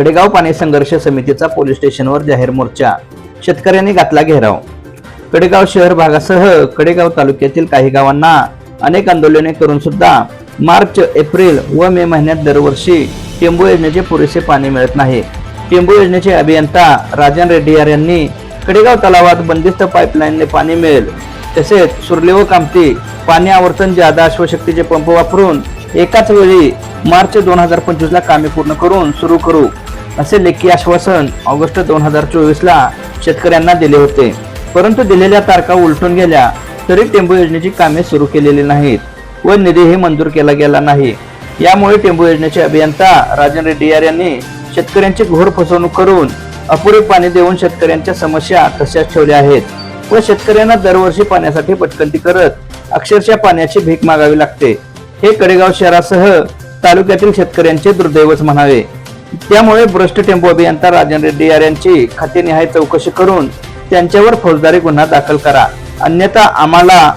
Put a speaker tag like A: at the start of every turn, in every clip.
A: कडेगाव पाणी संघर्ष समितीचा पोलीस स्टेशनवर जाहीर मोर्चा. शेतकऱ्यांनी घातला घेराव. कडेगाव शहर भागासह कडेगाव तालुक्यातील काही गावांना अनेक आंदोलने करून सुद्धा मार्च एप्रिल व मे महिन्यात दरवर्षी टेंबू योजनेचे पुरेसे पाणी मिळत नाही. टेंबू योजनेचे अभियंता राजन रेड्डीयार यांनी कडेगाव तलावात बंदिस्त पाईपलाईनने पाणी मिळेल तसेच सुरले व कामती पाणी आवर्तन जादा अश्वशक्तीचे पंप वापरून एकाच वेळी मार्च दोन हजार पंचवीसला कामे पूर्ण करून सुरू करू. असे लेखी आश्वासन ऑगस्ट दोन हजार चोवीस ला शेतकऱ्यांना दिले होते. परंतु दिलेल्या तारखा उलटून गेल्या तरी टेंबू योजनेची कामे सुरू केलेली नाहीत व निधीही मंजूर केला गेला नाही. यामुळे टेंबू योजनेचे अभियंता राजन रेड्डीयार यांनी शेतकऱ्यांची घोर फसवणूक करून अपुरे पाणी देऊन शेतकऱ्यांच्या समस्या तशाच ठेवल्या आहेत व शेतकऱ्यांना दरवर्षी पाण्यासाठी पटकंती करत अक्षरशः पाण्याची भीक मागावी लागते. हे कडेगाव शहरासह तालुक्यातील शेतकऱ्यांचे दुर्दैवच म्हणावे. त्यामुळे भ्रष्ट टेम्पो अभियंता राजन रेड्डी यार यांची खातेनिहाय चौकशी करून त्यांच्यावर फौजदारी गुन्हा दाखल करा. अन्यथा आम्हाला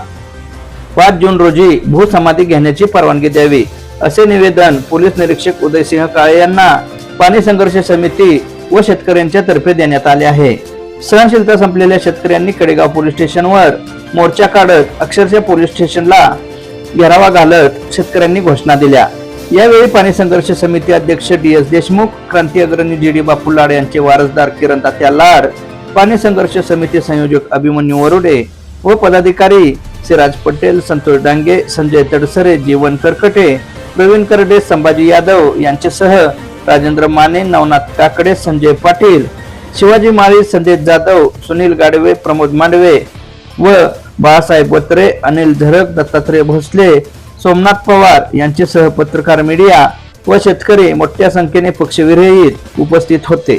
A: पाच जून रोजी भूसमाधी घेण्याची परवानगी द्यावी असे निवेदन पोलीस निरीक्षक उदयसिंह काळे यांना पाणी संघर्ष समिती व शेतकऱ्यांच्या तर्फे देण्यात आले आहे. सहनशीलता संपलेल्या शेतकऱ्यांनी कडेगाव पोलीस स्टेशनवर मोर्चा काढत अक्षरशः पोलीस स्टेशनला घेरावा घालत शेतकऱ्यांनी घोषणा दिल्या. यावेळी पाणी संघर्ष समिती अध्यक्ष डी एस देशमुख क्रांती अग्रणी जी डी बापू लाड यांचे वारसदार किरण तात्या लाड पाणी संघर्ष समिती संयोजक अभिमन्यू वरुडे व पदाधिकारी सिराज पटेल संतोष डांगे संजय तडसरे जीवन करकटे प्रवीण करडे संभाजी यादव यांच्यासह राजेंद्र माने नवनाथ काकडे संजय पाटील शिवाजी माळी संदेश जाधव सुनील गाडवे प्रमोद मांडवे व बाळासाहेब बत्रे अनिल झरक दत्तात्रय भोसले सोमनाथ पवार यांच्यासह पत्रकार मीडिया व शेतकरी मोठ्या संख्येने पक्षविरहित उपस्थित होते.